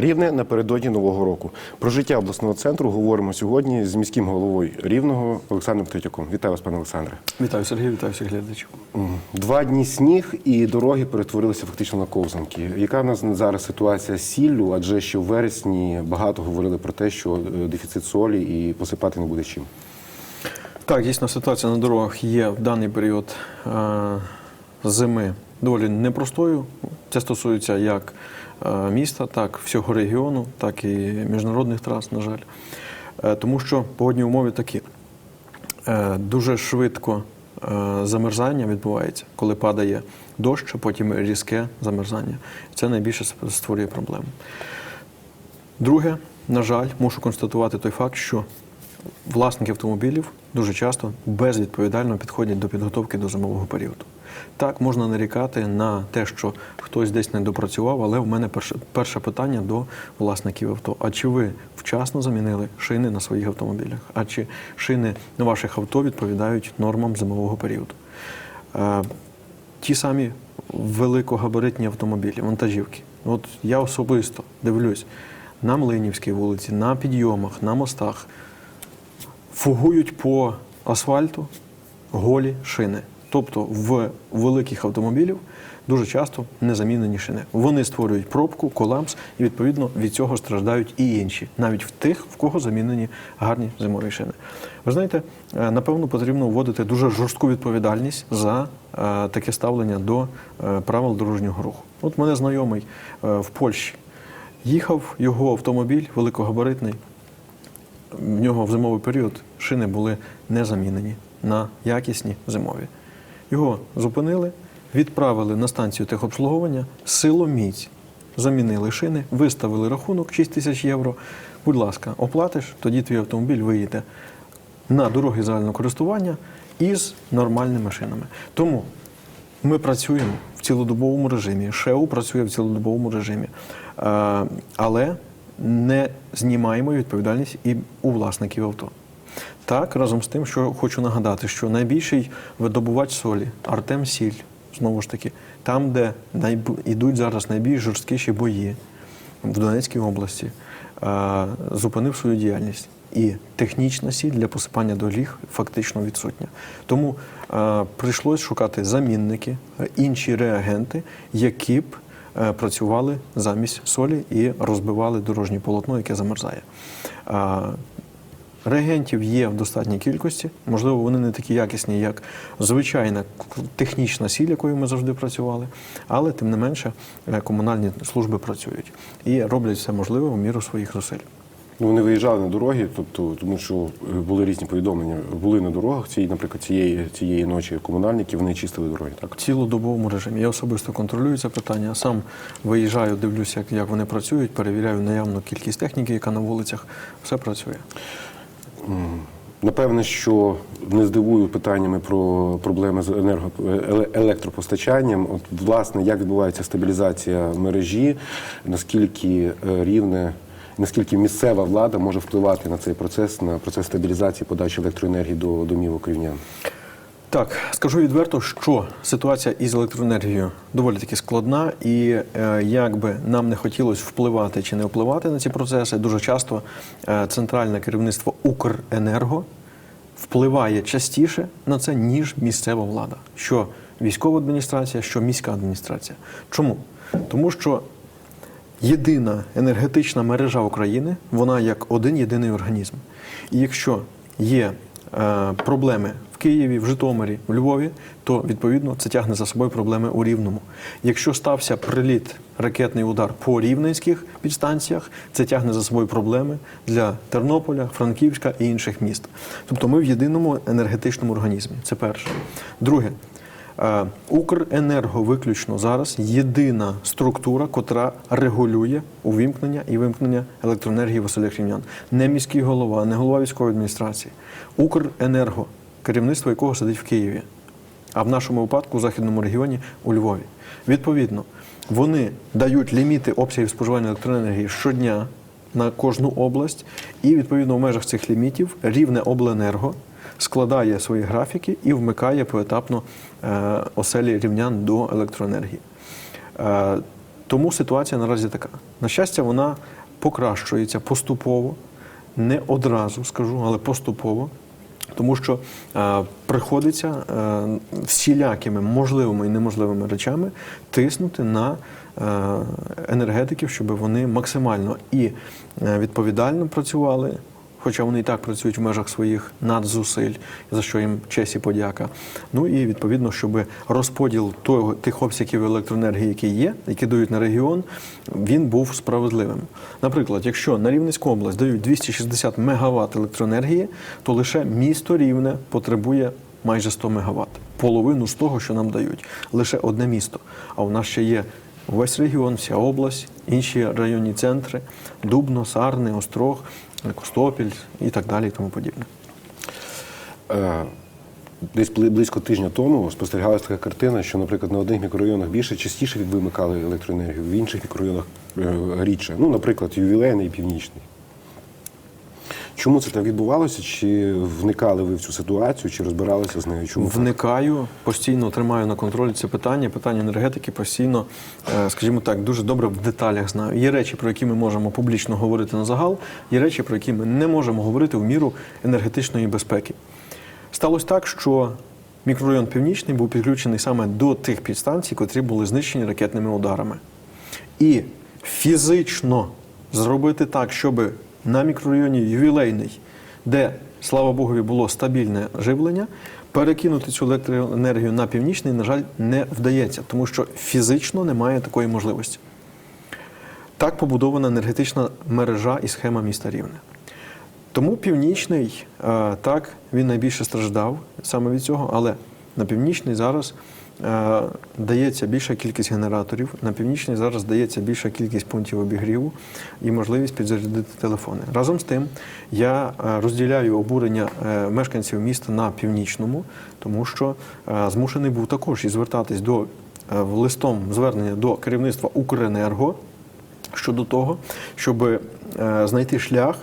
Рівне напередодні нового року. Про життя обласного центру говоримо сьогодні з міським головою Рівного Олександром Третьяком. Вітаю вас, пане Олександре. Вітаю Сергій, вітаю всіх глядачів. Два дні сніг і дороги перетворилися фактично на ковзанки. Яка в нас зараз ситуація з сіллю? Адже ще в вересні багато говорили про те, що е, дефіцит солі і посипати не буде чим. Так, дійсно, ситуація на дорогах є в даний період е, зими доволі непростою. Це стосується як міста, так всього регіону, так і міжнародних трас, на жаль. Е, тому що погодні умови такі. Е, дуже швидко е, замерзання відбувається, коли падає дощ, а потім різке замерзання. Це найбільше створює проблему. Друге, на жаль, мушу констатувати той факт, що власники автомобілів дуже часто безвідповідально підходять до підготовки до зимового періоду. Так, можна нарікати на те, що хтось десь не допрацював, але в мене перше, перше питання до власників авто. А чи ви вчасно замінили шини на своїх автомобілях? А чи шини на ваших авто відповідають нормам зимового періоду? Е, ті самі великогабаритні автомобілі, вантажівки. От я особисто дивлюсь на Млинівській вулиці, на підйомах, на мостах фугують по асфальту голі шини. Тобто в великих автомобілів дуже часто незамінені шини. Вони створюють пробку, колапс, і відповідно від цього страждають і інші, навіть в тих, в кого замінені гарні зимові шини. Ви знаєте, е, напевно, потрібно вводити дуже жорстку відповідальність за е, таке ставлення до е, правил дорожнього руху. От мене знайомий в Польщі їхав його автомобіль великогабаритний в нього в зимовий період шини були не замінені на якісні зимові. Його зупинили, відправили на станцію техобслуговування, силоміць замінили шини, виставили рахунок 6 тисяч євро. Будь ласка, оплатиш, тоді твій автомобіль виїде на дороги загального користування із нормальними шинами. Тому ми працюємо в цілодобовому режимі. ШЕУ працює в цілодобовому режимі, Е, але не знімаємо відповідальність і у власників авто. Так, разом з тим, що хочу нагадати, що найбільший видобувач солі Артем Сіль, знову ж таки, там, де йдуть зараз найбільш жорсткіші бої в Донецькій області, е, зупинив свою діяльність. І технічна сіль для посипання доріг фактично відсутня. Тому е, прийшлось шукати замінники, інші реагенти, які б е, працювали замість солі і розбивали дорожнє полотно, яке замерзає. Е, Реагентів є в достатній кількості. Можливо, вони не такі якісні, як звичайна технічна сіль, якою ми завжди працювали, але тим не менше е, комунальні служби працюють і роблять все можливе в міру своїх зусиль. Ну, вони виїжджали на дороги, тобто, тому що е, були різні повідомлення. Були на дорогах цієї, наприклад, цієї, цієї ночі комунальники, вони чистили дороги. Так? В цілодобовому режимі. Я особисто контролюю це питання. Сам виїжджаю, дивлюся, як, як вони працюють, перевіряю наявну кількість техніки, яка на вулицях. Все працює. Напевне, що не здивую питаннями про проблеми з енерго... електропостачанням. От, власне, як відбувається стабілізація мережі, наскільки е, рівне, наскільки місцева влада може впливати на цей процес, на процес стабілізації подачі електроенергії до домівок рівнян? Так, скажу відверто, що ситуація із електроенергією доволі таки складна, і е, як би нам не хотілося впливати чи не впливати на ці процеси, дуже часто е, центральне керівництво Укренерго впливає частіше на це, ніж місцева влада, що військова адміністрація, що міська адміністрація. Чому? Тому що єдина енергетична мережа України, вона як один єдиний організм. І якщо є проблеми в Києві, в Житомирі, в Львові, то відповідно це тягне за собою проблеми у Рівному. Якщо стався приліт, ракетний удар по рівненських підстанціях, це тягне за собою проблеми для Тернополя, Франківська і інших міст. Тобто ми в єдиному енергетичному організмі. Це перше. Друге. Е, Укренерго виключно зараз єдина структура, котра регулює увімкнення і вимкнення електроенергії Василя Рівнян. Не міський голова, не голова військової адміністрації. Укренерго, керівництво якого сидить в Києві, а в нашому випадку у західному регіоні у Львові. Відповідно, вони дають ліміти обсягів споживання електроенергії щодня на кожну область, і відповідно в межах цих лімітів рівне обленерго складає свої графіки і вмикає поетапно е, оселі рівнян до електроенергії. Е, Тому ситуація наразі така. На щастя, вона покращується поступово, не одразу скажу, але поступово. Тому що е, приходиться е, всілякими можливими і неможливими речами тиснути на е, енергетиків, щоб вони максимально і е, відповідально працювали, хоча вони і так працюють в межах своїх надзусиль, за що їм честь і подяка. Ну і відповідно, щоб розподіл того, тих обсягів електроенергії, які є, які дають на регіон, він був справедливим. Наприклад, якщо на Рівненську область дають 260 МВт електроенергії, то лише місто Рівне потребує майже 100 МВт. Половину з того, що нам дають. Лише одне місто. А у нас ще є весь регіон, вся область, інші районні центри, Дубно, Сарни, Острог, Костопіль і так далі, і тому подібне. Е, Десь близько тижня тому спостерігалася така картина, що, наприклад, на одних мікрорайонах більше частіше вимикали електроенергію, в інших мікрорайонах е, рідше. Ну, наприклад, ювілейний і північний. Чому це так відбувалося? Чи вникали ви в цю ситуацію, чи розбиралися з нею? Чому? Вникаю, постійно тримаю на контролі це питання. Питання енергетики постійно, е, скажімо так, дуже добре в деталях знаю. Є речі, про які ми можемо публічно говорити на загал, є речі, про які ми не можемо говорити в міру енергетичної безпеки. Сталося так, що мікрорайон Північний був підключений саме до тих підстанцій, котрі були знищені ракетними ударами. І фізично зробити так, щоб на мікрорайоні ювілейний, де, слава Богові, було стабільне живлення, перекинути цю електроенергію на північний, на жаль, не вдається, тому що фізично немає такої можливості. Так побудована енергетична мережа і схема міста Рівне. Тому північний, е, так, він найбільше страждав саме від цього, але на північний зараз дається більша кількість генераторів, на північний зараз дається більша кількість пунктів обігріву і можливість підзарядити телефони. Разом з тим, я е, розділяю обурення е, мешканців міста на північному, тому що е, змушений був також і звертатись до е, листом звернення до керівництва Укренерго щодо того, щоб е, знайти шлях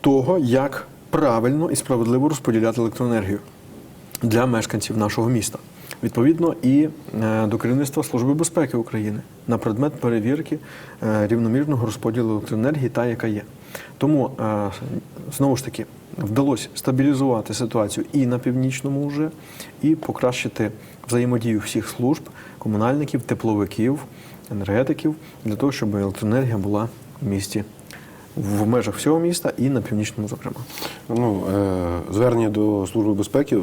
того, як правильно і справедливо розподіляти електроенергію для мешканців нашого міста. Відповідно, і е, до керівництва Служби безпеки України на предмет перевірки е, рівномірного розподілу електроенергії, та яка є. Тому е, знову ж таки вдалося стабілізувати ситуацію і на північному вже, і покращити взаємодію всіх служб, комунальників, тепловиків, енергетиків для того, щоб електроенергія була в місті в межах всього міста і на північному, зокрема. Ну, звернення до Служби безпеки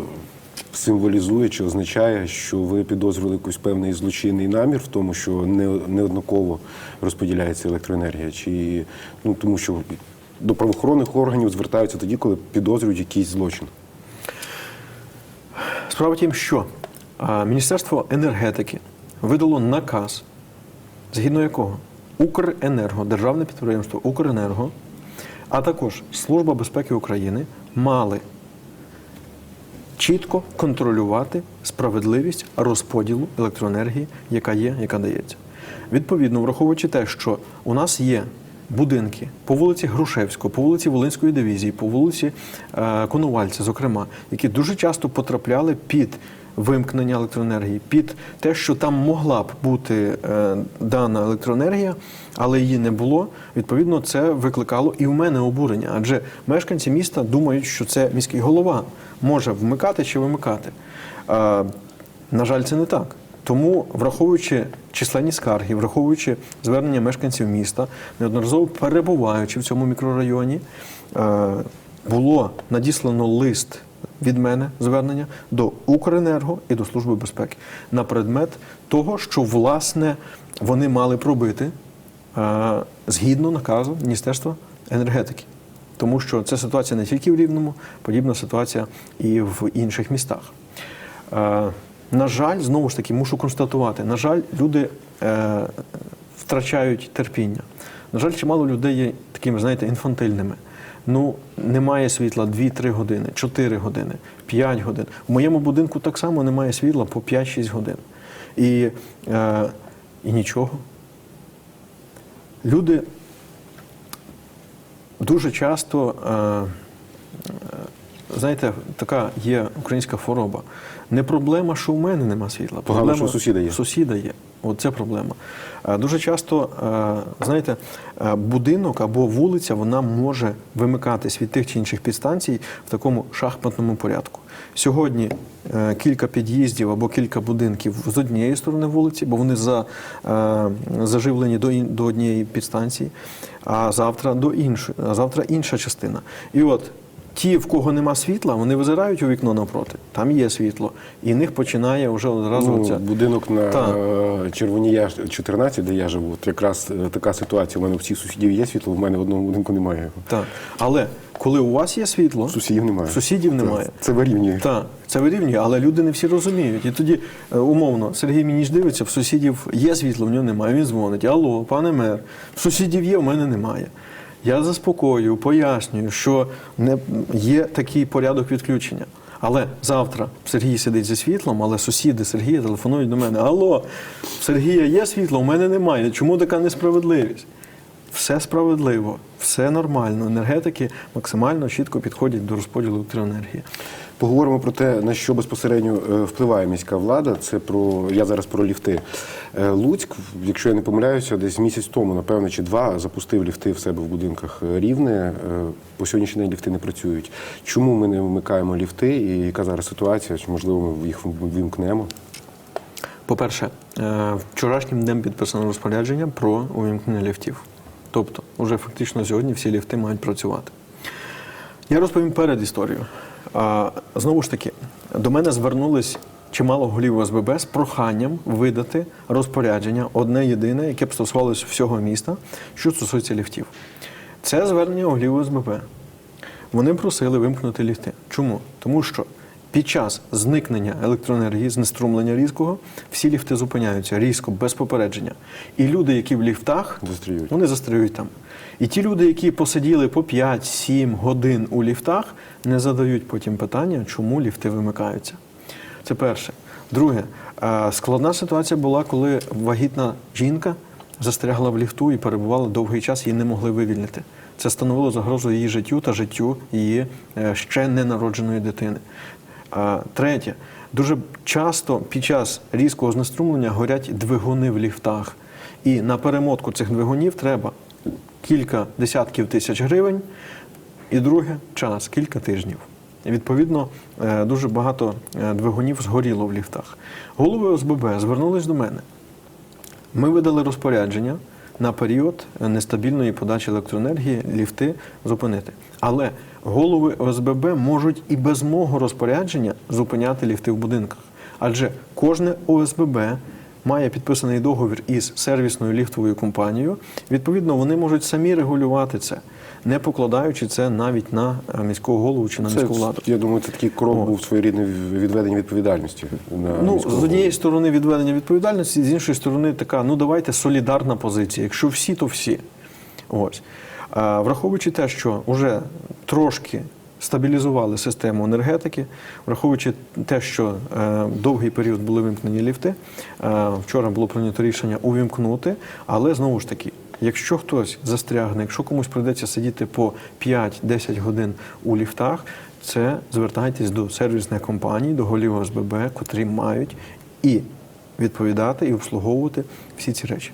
символізує чи означає, що ви підозрювали якийсь певний злочинний намір в тому, що не, неоднаково розподіляється електроенергія, чи ну тому, що до правоохоронних органів звертаються тоді, коли підозрюють якийсь злочин. Справа тім, що Міністерство енергетики видало наказ, згідно якого Укренерго, державне підприємство Укренерго, а також Служба безпеки України мали чітко контролювати справедливість розподілу електроенергії, яка є, яка дається. Відповідно, враховуючи те, що у нас є будинки по вулиці Грушевського, по вулиці Волинської дивізії, по вулиці е, Конувальця, зокрема, які дуже часто потрапляли під вимкнення електроенергії, під те, що там могла б бути е, дана електроенергія, але її не було. Відповідно, це викликало і в мене обурення, адже мешканці міста думають, що це міський голова може вмикати чи вимикати. Е, на жаль, це не так. Тому, враховуючи численні скарги, враховуючи звернення мешканців міста, неодноразово перебуваючи в цьому мікрорайоні, е, було надіслано лист від мене звернення до Укренерго і до Служби безпеки на предмет того, що власне вони мали пробити е, згідно наказу Міністерства енергетики. Тому що це ситуація не тільки в Рівному, подібна ситуація і в інших містах. Е, на жаль, знову ж таки, мушу констатувати, на жаль, люди е, втрачають терпіння. На жаль, чимало людей є такими, знаєте, інфантильними. Ну, немає світла 2-3 години, 4 години, 5 годин. В моєму будинку так само немає світла по 5-6 годин. І, е, і нічого. Люди дуже часто, е, знаєте, така є українська хвороба. Не проблема, що у мене нема світла. Погано, проблема, що сусіда є. Сусіда є. От це проблема. Е, Дуже часто, е, знаєте, е, будинок або вулиця вона може вимикатись від тих чи інших підстанцій в такому шахматному порядку. Сьогодні кілька під'їздів або кілька будинків з однієї сторони вулиці, бо вони за, заживлені до, до однієї підстанції, а завтра до іншої, а завтра інша частина. І от Ті, в кого нема світла, вони визирають у вікно навпроти. Там є світло, і в них починає вже одразу Ну, ця будинок на е, Червонія 14, де я живу. От якраз е, така ситуація. У мене у всіх сусідів є світло, в мене в одному будинку немає. Так. Але коли у вас є світло, Сусідів немає. сусідів немає. Це, це вирівнює. Так, це вирівнює, але люди не всі розуміють. І тоді, е, умовно, Сергій мені ж дивиться, в сусідів є світло, в нього немає. Він дзвонить: Алло, пане мер, в сусідів є, в мене немає. Я заспокоюю, пояснюю, що не є такий порядок відключення. Але завтра Сергій сидить зі світлом, але сусіди Сергія телефонують до мене: Алло, Сергія є світло, у мене немає. Чому така несправедливість? Все справедливо, все нормально. Енергетики максимально чітко підходять до розподілу електроенергії. Поговоримо про те, на що безпосередньо е, впливає міська влада. Це про я зараз про ліфти. Е, Луцьк, якщо я не помиляюся, десь місяць тому, напевно, чи два запустив ліфти в себе в будинках рівне. Е, По сьогоднішній день ліфти не працюють. Чому ми не вмикаємо ліфти? І яка зараз ситуація? Чи можливо ми їх вимкнемо? По-перше, вчорашнім днем підписано розпорядження про увімкнення ліфтів. Тобто, вже фактично сьогодні всі ліфти мають працювати. Я розповім перед історією. Знову ж таки, до мене звернулись чимало голів ОСББ з проханням видати розпорядження одне єдине, яке б стосувалося всього міста, що стосується ліфтів. Це звернення голів ОСББ. Вони просили вимкнути ліфти. Чому? Тому що під час зникнення електроенергії, знеструмлення різкого, всі ліфти зупиняються різко, без попередження. І люди, які в ліфтах, Застріють. вони застряють там. І ті люди, які посиділи по 5-7 годин у ліфтах, не задають потім питання, чому ліфти вимикаються. Це перше. Друге, е, складна ситуація була, коли вагітна жінка застрягла в ліфту і перебувала довгий час, її не могли вивільнити. Це становило загрозу її життю та життю її е, ще ненародженої дитини. А, Третє, дуже часто під час різкого знеструмлення горять двигуни в ліфтах. І на перемотку цих двигунів треба кілька десятків тисяч гривень, і друге час, кілька тижнів. Відповідно, е, дуже багато е, двигунів згоріло в ліфтах. Голови ОСББ звернулись до мене. Ми видали розпорядження на період нестабільної подачі електроенергії ліфти зупинити. Але голови ОСББ можуть і без мого розпорядження зупиняти ліфти в будинках. Адже кожне ОСББ має підписаний договір із сервісною ліфтовою компанією. Відповідно, вони можуть самі регулювати це, не покладаючи це навіть на е, міського голову чи на Це, міську владу. я думаю, це такий крок О. був своєрідне відведення відповідальності. На Ну, з однієї сторони відведення відповідальності, з іншої сторони, така, ну давайте солідарна позиція. Якщо всі, то всі. Ось. А, враховуючи те, що вже трошки стабілізували систему енергетики, враховуючи те, що е, довгий період були вимкнені ліфти, е, вчора було прийнято рішення увімкнути, але знову ж таки. Якщо хтось застрягне, якщо комусь прийдеться сидіти по 5-10 годин у ліфтах, це звертайтесь до сервісних компаній, до голів ОСББ, котрі мають і відповідати, і обслуговувати всі ці речі.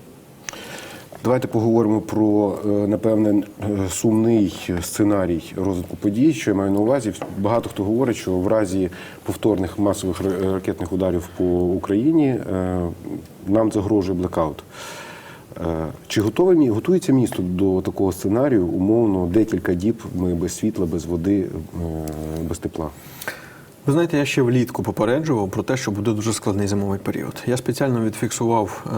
Давайте поговоримо про е, напевне е, сумний сценарій розвитку подій. Що я маю на увазі? Багато хто говорить, що в разі повторних масових ракетних ударів по Україні е, нам загрожує блекаут. Е, Чи готове мі- готується місто до такого сценарію? Умовно, декілька діб ми без світла, без води, е, без тепла. Ви знаєте, я ще влітку попереджував про те, що буде дуже складний зимовий період. Я спеціально відфіксував е,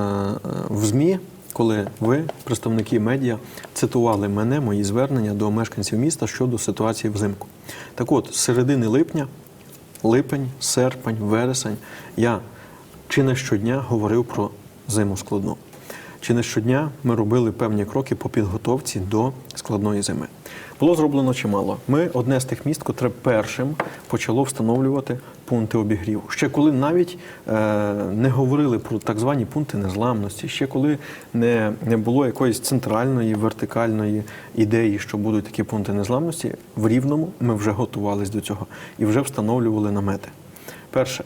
в ЗМІ, коли ви, представники медіа, цитували мене, мої звернення до мешканців міста щодо ситуації взимку. Так от, з середини липня, липень, серпень, вересень, я чи не щодня говорив про зиму складну. Чи не щодня ми робили певні кроки по підготовці до складної зими. Було зроблено чимало. Ми одне з тих міст, котре першим почало встановлювати пункти обігріву. Ще коли навіть е, не говорили про так звані пункти незламності, ще коли не, не було якоїсь центральної вертикальної ідеї, що будуть такі пункти незламності, в рівному ми вже готувалися до цього і вже встановлювали намети. Перше,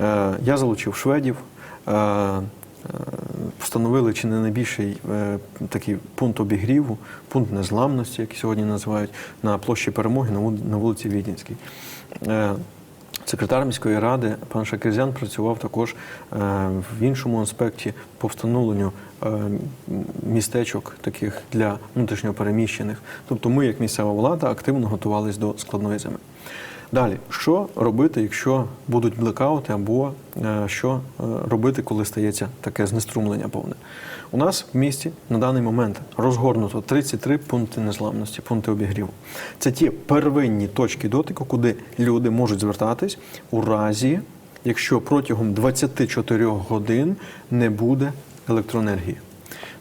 е, я залучив шведів. Встановили чи не найбільший е, такий пункт обігріву, пункт незламності, який сьогодні називають, на площі Перемоги на вулиці Відінській. Е, Секретар міської ради пан Шакирзян працював також е, в іншому аспекті по встановленню містечок таких для внутрішньопереміщених. Тобто ми, як місцева влада, активно готувалися до складної зими. Далі, що робити, якщо будуть блекаути, або е, що е, робити, коли стається таке знеструмлення повне? У нас в місті на даний момент розгорнуто 33 пункти незламності, пункти обігріву. Це ті первинні точки дотику, куди люди можуть звертатись у разі, якщо протягом 24 годин не буде електроенергії.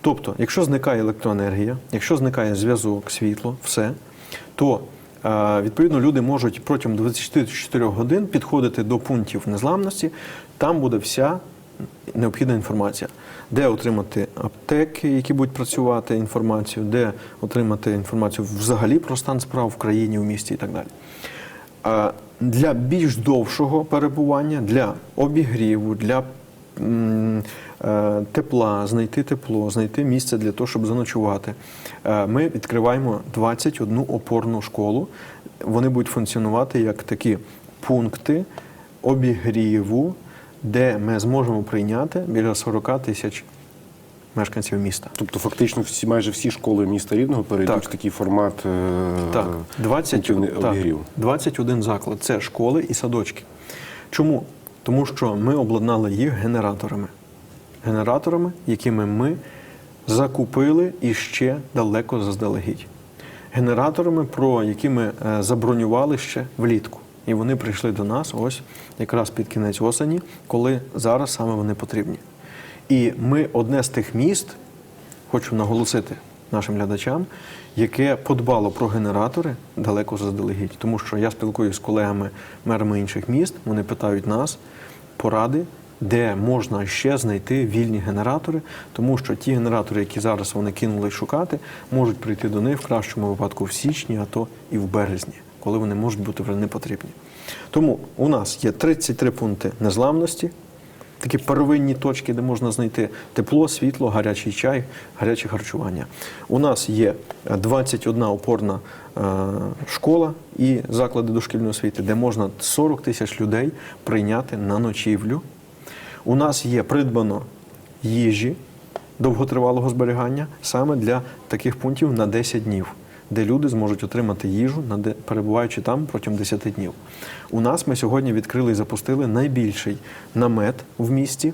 Тобто, якщо зникає електроенергія, якщо зникає зв'язок, світло, все, то відповідно люди можуть протягом 24 годин підходити до пунктів незламності. Там буде вся необхідна інформація, де отримати аптеки, які будуть працювати, інформацію, де отримати інформацію взагалі про стан справ в країні, у місті і так далі. Для більш довшого перебування, для обігріву, для е, тепла, знайти тепло, знайти місце для того, щоб заночувати. Е, Ми відкриваємо 21 опорну школу. Вони будуть функціонувати як такі пункти обігріву, де ми зможемо прийняти біля 40 тисяч мешканців міста. Тобто, фактично, всі майже всі школи міста Рівного перейдуть Так. в такий формат е, Так, 20, пунктів так, 21 заклад це школи і садочки. Чому? Тому що ми обладнали їх генераторами. Генераторами, якими ми закупили і ще далеко заздалегідь. Генераторами, про які ми е, забронювали ще влітку. І вони прийшли до нас ось якраз під кінець осені, коли зараз саме вони потрібні. І ми одне з тих міст, хочу наголосити нашим глядачам, яке подбало про генератори далеко заздалегідь. Тому що я спілкуюся з колегами мерами інших міст, вони питають нас поради, де можна ще знайти вільні генератори, тому що ті генератори, які зараз вони кинули шукати, можуть прийти до них в кращому випадку в січні, а то і в березні, коли вони можуть бути вже не потрібні. Тому у нас є 33 пункти незламності, такі первинні точки, де можна знайти тепло, світло, гарячий чай, гаряче харчування. У нас є е, 21 опорна е, школа і заклади дошкільної освіти, де можна 40 тисяч людей прийняти на ночівлю. У нас є придбано їжі довготривалого зберігання саме для таких пунктів на 10 днів, де люди зможуть отримати їжу, перебуваючи там протягом 10 днів. У нас ми сьогодні відкрили і запустили найбільший намет в місті.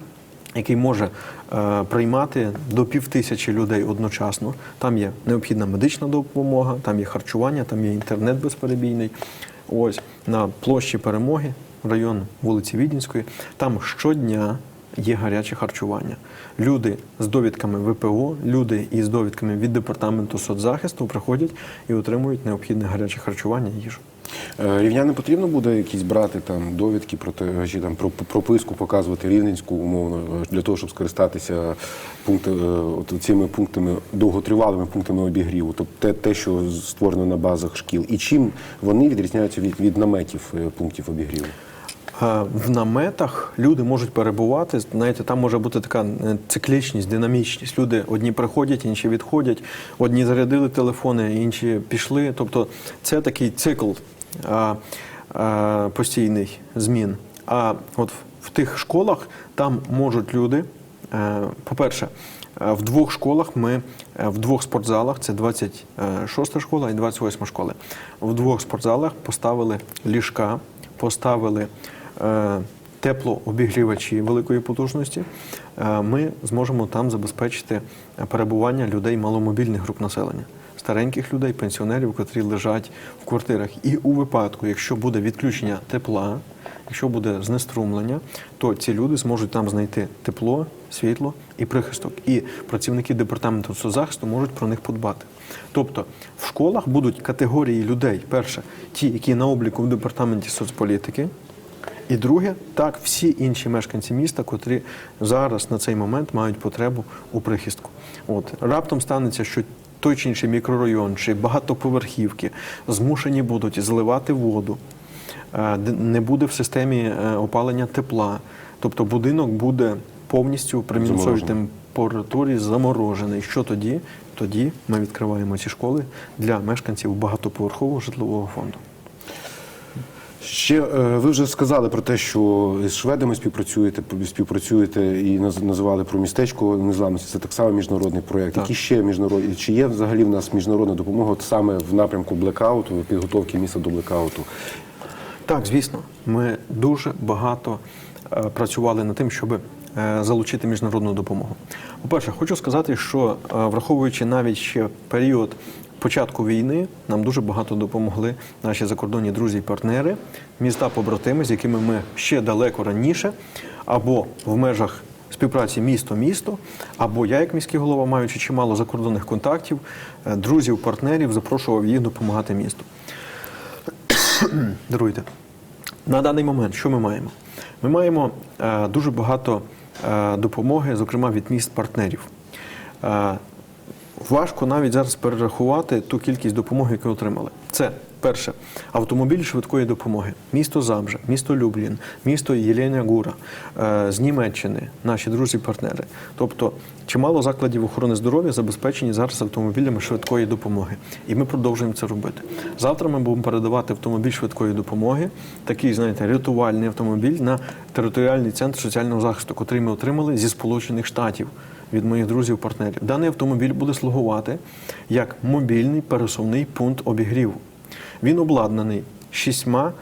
Який може е, приймати до півтисячі людей одночасно. Там є необхідна медична допомога, там є харчування, там є інтернет безперебійний. Ось на площі перемоги, район вулиці Відінської, там щодня є гаряче харчування. Люди з довідками ВПО, люди із довідками від департаменту соцзахисту приходять і отримують необхідне гаряче харчування і їжу. Е, Рівнянам потрібно буде якісь брати там довідки про те, чи там про прописку показувати рівненську умовно е, для того, щоб скористатися пункти, е, цими пунктами довготривалими пунктами обігріву, тобто те, те, що створено на базах шкіл, і чим вони відрізняються від, від наметів пунктів обігріву. В наметах люди можуть перебувати. Знаєте, там може бути така е, циклічність, динамічність. Люди одні приходять, інші відходять, одні зарядили телефони, інші пішли. Тобто це такий цикл а, а, постійний змін. А от в, тих школах там можуть люди, е, по-перше, е, в двох школах ми в двох спортзалах, це 26 школа і 28 школа. В двох спортзалах поставили ліжка, поставили теплообігрівачі великої потужності. Е, Ми зможемо там забезпечити перебування людей маломобільних груп населення. Стареньких людей, пенсіонерів, котрі лежать в квартирах. І у випадку, якщо буде відключення тепла, якщо буде знеструмлення, то ці люди зможуть там знайти тепло, світло і прихисток. І працівники департаменту соцзахисту можуть про них подбати. Тобто в школах будуть категорії людей: перше, ті, які на обліку в департаменті соцполітики. І друге, так, всі інші мешканці міста, котрі зараз на цей момент мають потребу у прихистку. От раптом станеться, що той чи інший мікрорайон чи багатоповерхівки змушені будуть зливати воду, е, не буде в системі е, опалення тепла. Тобто будинок буде повністю при мінусовій температурі заморожений. Що тоді? Тоді ми відкриваємо ці школи для мешканців багатоповерхового житлового фонду. Ще е, ви вже сказали про те, що з шведами співпрацюєте, співпрацюєте і наз- називали про містечко незламності. Це так само міжнародний проєкт. Які ще міжнародні чи є взагалі в нас міжнародна допомога от саме в напрямку блекауту, підготовки міста до блекауту? Так, звісно, ми дуже багато е, працювали над тим, щоб е, залучити міжнародну допомогу. По-перше, хочу сказати, що враховуючи навіть ще період початку війни, нам дуже багато допомогли наші закордонні друзі і партнери, міста побратими, з якими ми ще далеко раніше, або в межах співпраці місто-місто, або я, як міський голова, маючи чимало закордонних контактів, е, друзів, партнерів, запрошував їх допомагати місту. Даруйте. На даний момент що ми маємо? Ми маємо е, дуже багато е, допомоги, зокрема від міст партнерів. Важко навіть зараз перерахувати ту кількість допомоги, яку отримали. Це перше автомобіль швидкої допомоги, місто Забжа, місто Люблін, місто Єлєня Гура е, з Німеччини, наші друзі-партнери. Тобто, чимало закладів охорони здоров'я забезпечені зараз автомобілями швидкої допомоги, і ми продовжуємо це робити. Завтра ми будемо передавати автомобіль швидкої допомоги, такий, знаєте, рятувальний автомобіль на територіальний центр соціального захисту, котрий ми отримали зі Сполучених Штатів від моїх друзів-партнерів. Даний автомобіль буде слугувати як мобільний пересувний пункт обігріву. Він обладнаний шістьма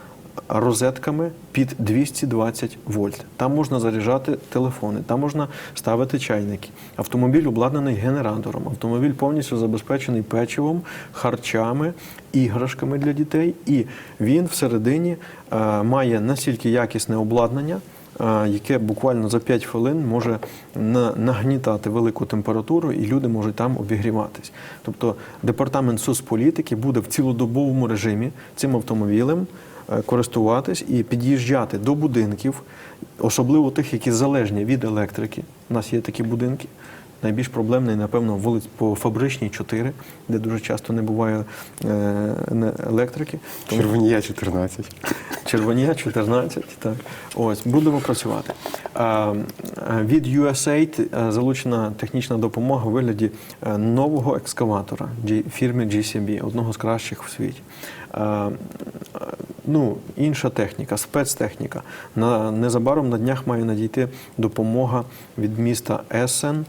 розетками під 220 вольт. Там можна заряджати телефони, там можна ставити чайники. Автомобіль обладнаний генератором. Автомобіль повністю забезпечений печивом, харчами, іграшками для дітей. І він всередині е, має настільки якісне обладнання, яке буквально за 5 хвилин може нагнітати велику температуру, і люди можуть там обігріватись. Тобто департамент соцполітики буде в цілодобовому режимі цим автомобілем е, користуватись і під'їжджати до будинків, особливо тих, які залежні від електрики. У нас є такі будинки. Найбільш проблемний, напевно, вулиць по фабричній 4, де дуже часто не буває е, електрики. Червонія 14. Червонія 14, так. Ось, будемо працювати. Від USAID е, залучена технічна допомога у вигляді е, нового екскаватора фірми GCB, одного з кращих в світі. Ну, інша техніка, спецтехніка. На, незабаром на днях має надійти допомога від міста Есен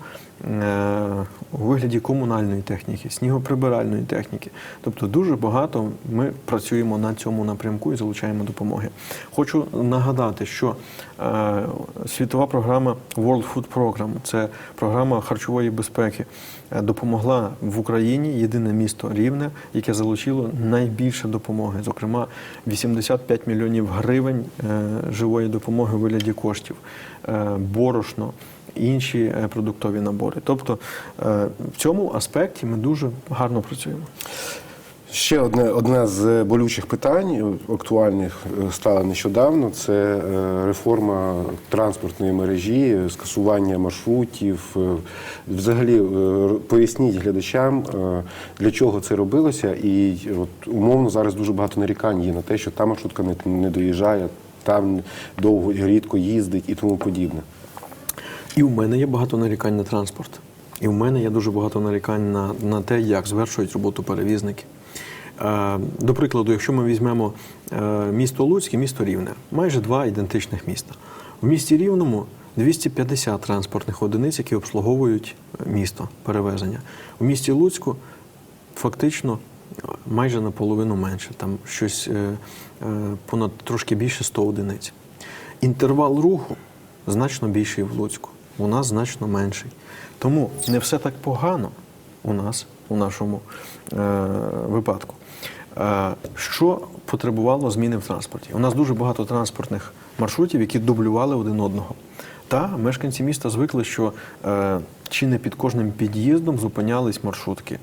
у вигляді комунальної техніки, снігоприбиральної техніки. Тобто дуже багато ми працюємо на цьому напрямку і залучаємо допомоги. Хочу нагадати, що е, світова програма World Food Program – це програма харчової безпеки, е, допомогла в Україні єдине місто Рівне, яке залучило найбільше допомоги, зокрема 85 мільйонів гривень е, живої допомоги у вигляді коштів, е, борошно інші е, продуктові набори. Тобто е, в цьому аспекті ми дуже гарно працюємо. Ще одне, одне з болючих питань актуальних е, стало нещодавно. Це реформа транспортної мережі, скасування маршрутів. Взагалі, поясніть глядачам, для чого це робилося, і от умовно зараз дуже багато нарікань є на те, що та маршрутка не, доїжджає, там довго рідко їздить і тому подібне. І у мене є багато нарікань на транспорт. І в мене є дуже багато нарікань на, на те, як звершують роботу перевізники. Е, До прикладу, якщо ми візьмемо е, місто Луцьк і місто Рівне, майже два ідентичних міста. В місті Рівному 250 транспортних одиниць, які обслуговують е, місто перевезення. У місті Луцьку фактично майже наполовину менше, там щось понад трошки більше 100 одиниць. Інтервал руху значно більший в Луцьку, у нас значно менший. Тому не все так погано у нас, у нашому е, випадку. Е, що потребувало зміни в транспорті? У нас дуже багато транспортних маршрутів, які дублювали один одного. Та мешканці міста звикли, що е, чи не під кожним під'їздом зупинялись маршрутки.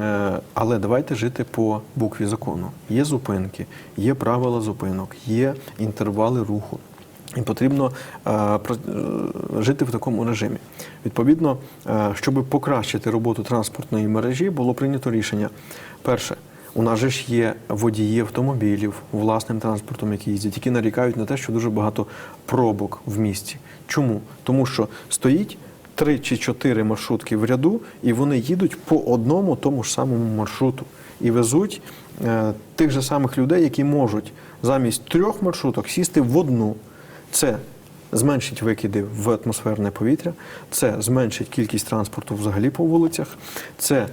Е, але давайте жити по букві закону. Є зупинки, є правила зупинок, є інтервали руху. І потрібно е, е, жити в такому режимі. Відповідно, е, щоб покращити роботу транспортної мережі, було прийнято рішення. Перше, У нас же ж є водії автомобілів власним транспортом, які їздять, які нарікають на те, що дуже багато пробок в місті. Чому? Тому що стоїть три чи чотири маршрутки в ряду, і вони їдуть по одному тому ж самому маршруту і везуть е, тих же самих людей, які можуть замість трьох маршруток сісти в одну. Це зменшить викиди в атмосферне повітря, це зменшить кількість транспорту взагалі по вулицях, це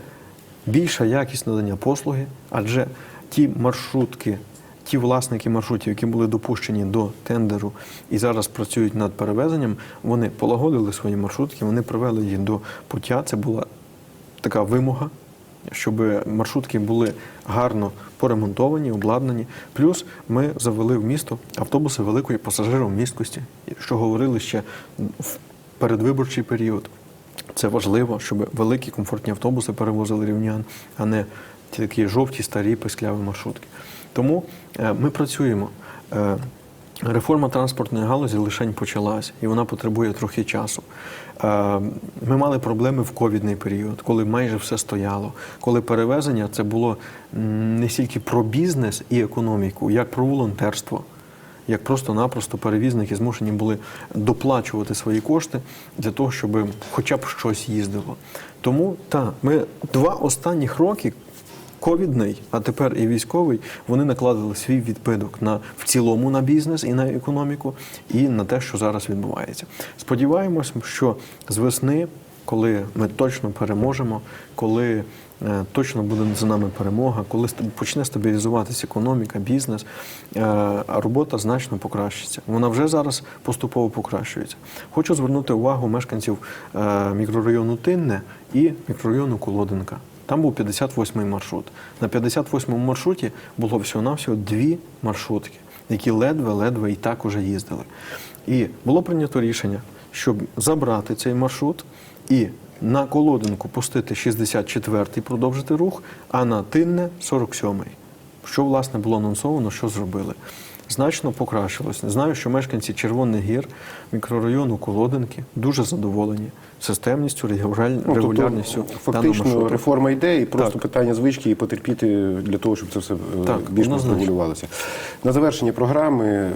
більша якість надання послуги, адже ті маршрутки, ті власники маршрутів, які були допущені до тендеру і зараз працюють над перевезенням, вони полагодили свої маршрутки, вони привели їх до пуття. Це була така вимога, щоб маршрутки були гарно поремонтовані, обладнані. Плюс ми завели в місто автобуси великої пасажиромісткості, що говорили ще в передвиборчий період. Це важливо, щоб великі комфортні автобуси перевозили рівнян, а не ті такі жовті, старі, пискляві маршрутки. Тому е, ми працюємо. Реформа транспортної галузі лишень почалась, і вона потребує трохи часу. Е, Ми мали проблеми в ковідний період, коли майже все стояло, коли перевезення це було не стільки про бізнес і економіку, як про волонтерство як просто-напросто перевізники змушені були доплачувати свої кошти для того, щоб хоча б щось їздило. Тому так, ми два останніх роки. Ковідний, а тепер і військовий, вони накладали свій відбиток на в цілому на бізнес і на економіку, і на те, що зараз відбувається. Сподіваємось, що з весни, коли ми точно переможемо, коли е, точно буде за нами перемога, коли почне стабілізуватися економіка, бізнес, е, робота значно покращиться. Вона вже зараз поступово покращується. Хочу звернути увагу мешканців е, мікрорайону Тинне і мікрорайону Колодинка. Там був 58-й маршрут. На 58-му маршруті було всього-навсього дві маршрутки, які ледве-ледве і так уже їздили. І було прийнято рішення, щоб забрати цей маршрут і на колодинку пустити 64-й, продовжити рух, а на тинне 47-й. Що, власне, було анонсовано, що зробили. Значно покращилось. Знаю, що мешканці Червоних гір, мікрорайону Колодинки дуже задоволені системністю, регулярністю Ну, тобто, фактично реформа йде, і просто Так. питання звички і потерпіти для того, щоб це все е, Так, більш регулювалося. На завершення програми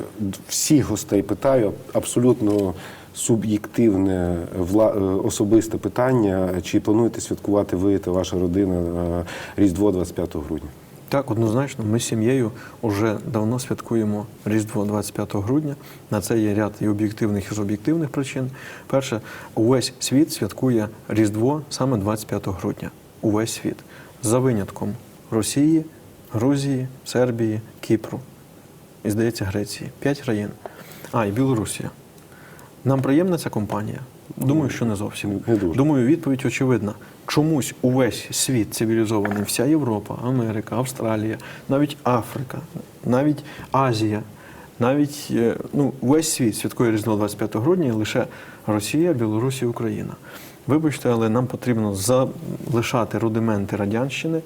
всіх гостей питаю абсолютно суб'єктивне е, особисте питання. Чи плануєте святкувати ви та ваша родина е, Різдво 25 грудня? Так, однозначно, ми з сім'єю вже давно святкуємо Різдво 25 грудня. На це є ряд і об'єктивних, і суб'єктивних причин. Перше, увесь світ святкує Різдво саме 25 грудня. Увесь світ. За винятком Росії, Грузії, Сербії, Кіпру і, здається, Греції. П'ять країн. А, і Білорусія. Нам приємна ця компанія? Думаю, що не зовсім. Думаю, відповідь очевидна. Чомусь увесь світ цивілізований, вся Європа, Америка, Австралія, навіть Африка, навіть Азія, навіть е, ну, весь світ святкує Різдво 25 грудня, лише Росія, Білорусь і Україна. Вибачте, але нам потрібно залишати рудименти радянщини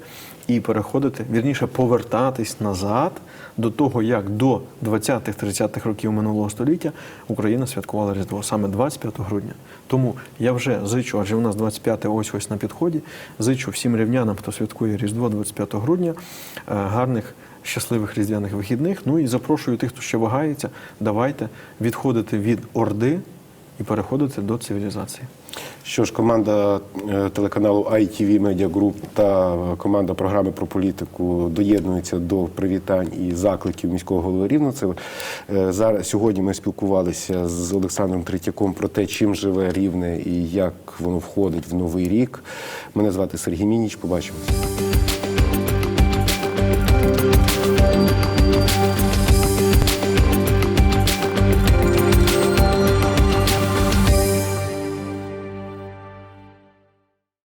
і переходити, вірніше, повертатись назад до того, як до 20-30-х років минулого століття Україна святкувала Різдво саме 25 грудня. Тому я вже зичу, адже у нас 25 ось ось на підході. Зичу всім рівнянам, хто святкує Різдво 25 грудня, е, гарних. Щасливих різдвяних вихідних. Ну і запрошую тих, хто ще вагається, давайте відходити від орди і переходити до цивілізації. Що ж, команда е, телеканалу ITV Media Group та команда програми про політику доєднуються до привітань і закликів міського голови Рівненцева. Е, Зараз сьогодні ми спілкувалися з Олександром Третьяком про те, чим живе Рівне і як воно входить в новий рік. Мене звати Сергій Мініч. Побачимося.